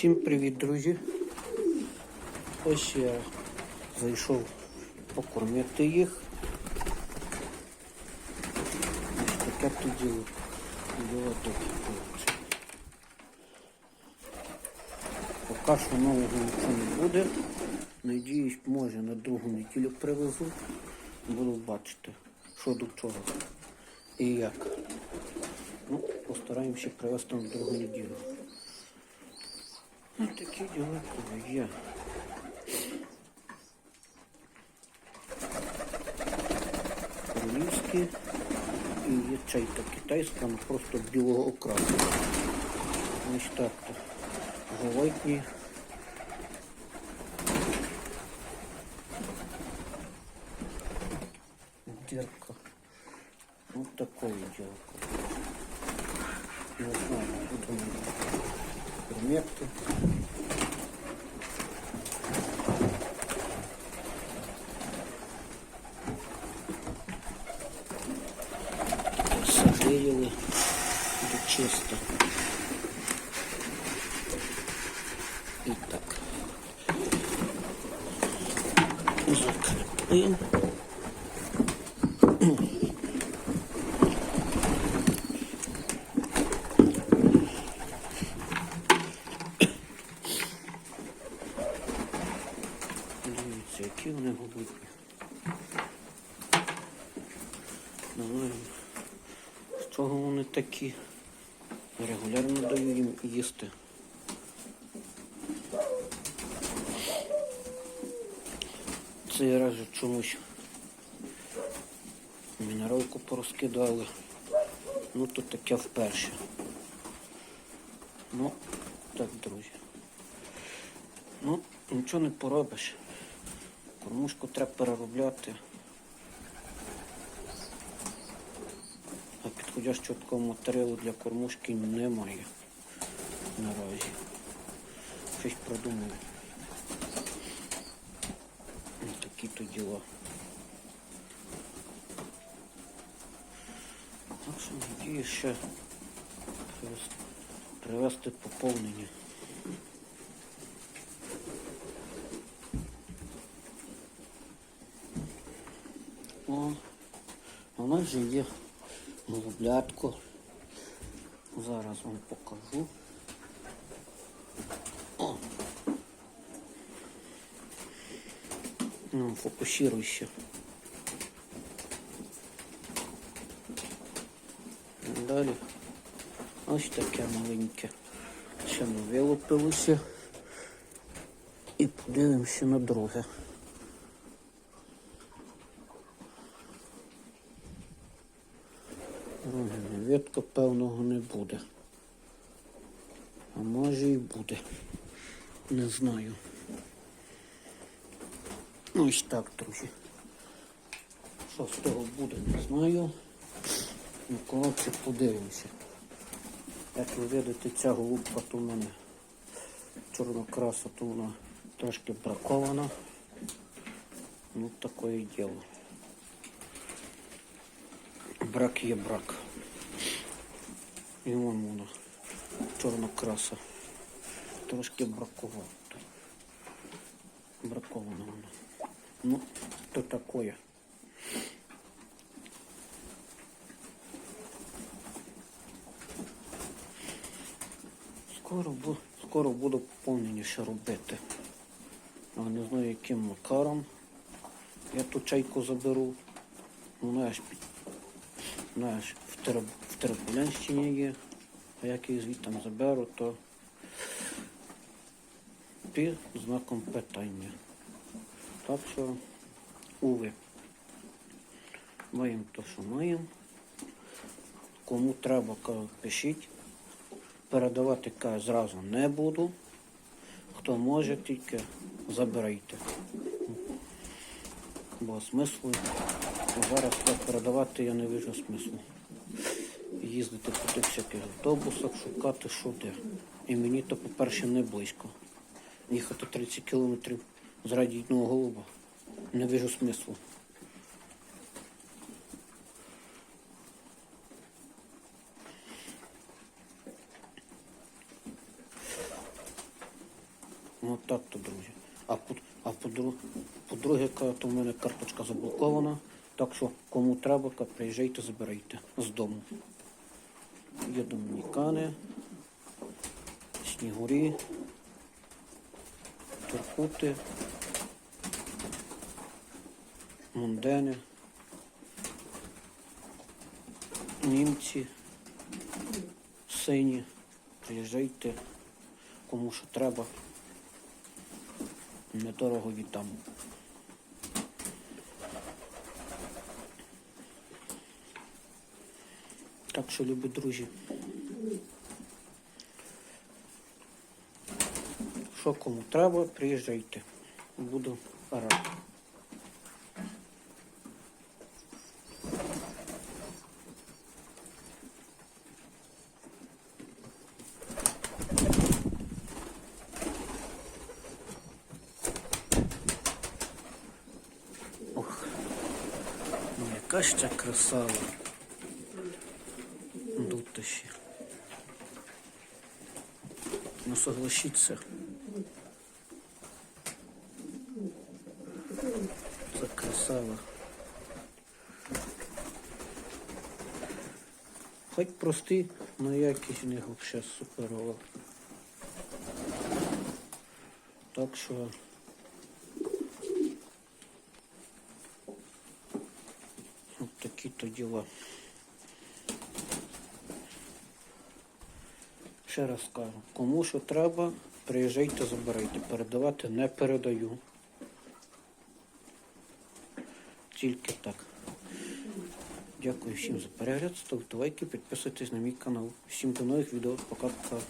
Всім привіт, друзі. Ось я зайшов покормити їх. Ось таке тут діло. Діло таке. Поки що нового нічого не буде. Надіюсь, може на другу неділю привезу. Буду бачити, що до чого і як. Ну, постараємося привезти на другу неділю. Ось такі діла коли є. Королівські і є чайка китайська, але просто білого окрасу. Ось так то. Голодні. Дірка. Ось такое діло. Не знаю, будемо примети. Все виїли, буде чисто. І так. Закріпимо. Дивіться, які вони голодні. З чого вони такі. Регулярно даю їм їсти. Цей раз чомусь мінералку порозкидали. Ну тут таке вперше. Ну, так, друзі. Ну, нічого не поробиш. Кормушку треба переробляти. А підходящого такого матеріалу для кормушки немає наразі. Щось продумаю. Ось Такі то діла. Так що надію ще привезти поповнення. О, у нас же є голублятко. Зараз вам покажу. О. Ну, фокусируйся. Далі. Ось таке маленьке. Ще ми вилупилося. І подивимося на друге. Ветка певного не буде. А може і буде. Не знаю. Ну, Ось так, друзі. Що з того буде, не знаю. Ну, коротше, подивимося. Як ви видите, ця голубка то в мене чорнокраса, то вона трошки бракована. Ну, таке діло. Брак є брак. І вон вона, чорна краса. Трошки браковато. Бракована вона. Ну, то такое. Скоро, скоро буду поповнення ще робити. Але не знаю яким макаром. Я ту чайку заберу. Вона аж під знаєш, в, Теребулянщині є, а як її звідти заберу, то під знаком питання. Так що, уви. Маємо то, що маємо. Кому треба, пишіть. Передавати кажу, зразу не буду. Хто може, тільки забирайте. Бо смислу зараз так передавати я не вижу смислу. Їздити по тих всяких автобусах, шукати що де. І мені то, по-перше, не близько. Їхати 30 кілометрів з радійного голуба. Не вижу смислу. Так то, друзі. А, по- а по-друге, по-друге, ка- то в мене карточка заблокована. Так що кому треба, приїжджайте, забирайте з дому. Є домінікани, снігурі, туркути, мундени, німці, сині. Приїжджайте, кому що треба. Недорого віддам. Так що, любі друзі. Що кому треба, приїжджайте. Буду радий. Ох, яка ж ця красава. Тут ще. Ну согласіться. Це красава. Хоч простий, але якість у них взагалі суперова. Так що от такі то діла. Ще раз кажу, кому що треба, приїжджайте, забирайте. Передавати не передаю. Тільки так. Дякую всім за перегляд, ставте лайки, підписуйтесь на мій канал. Всім до нових відео. Пока-пока.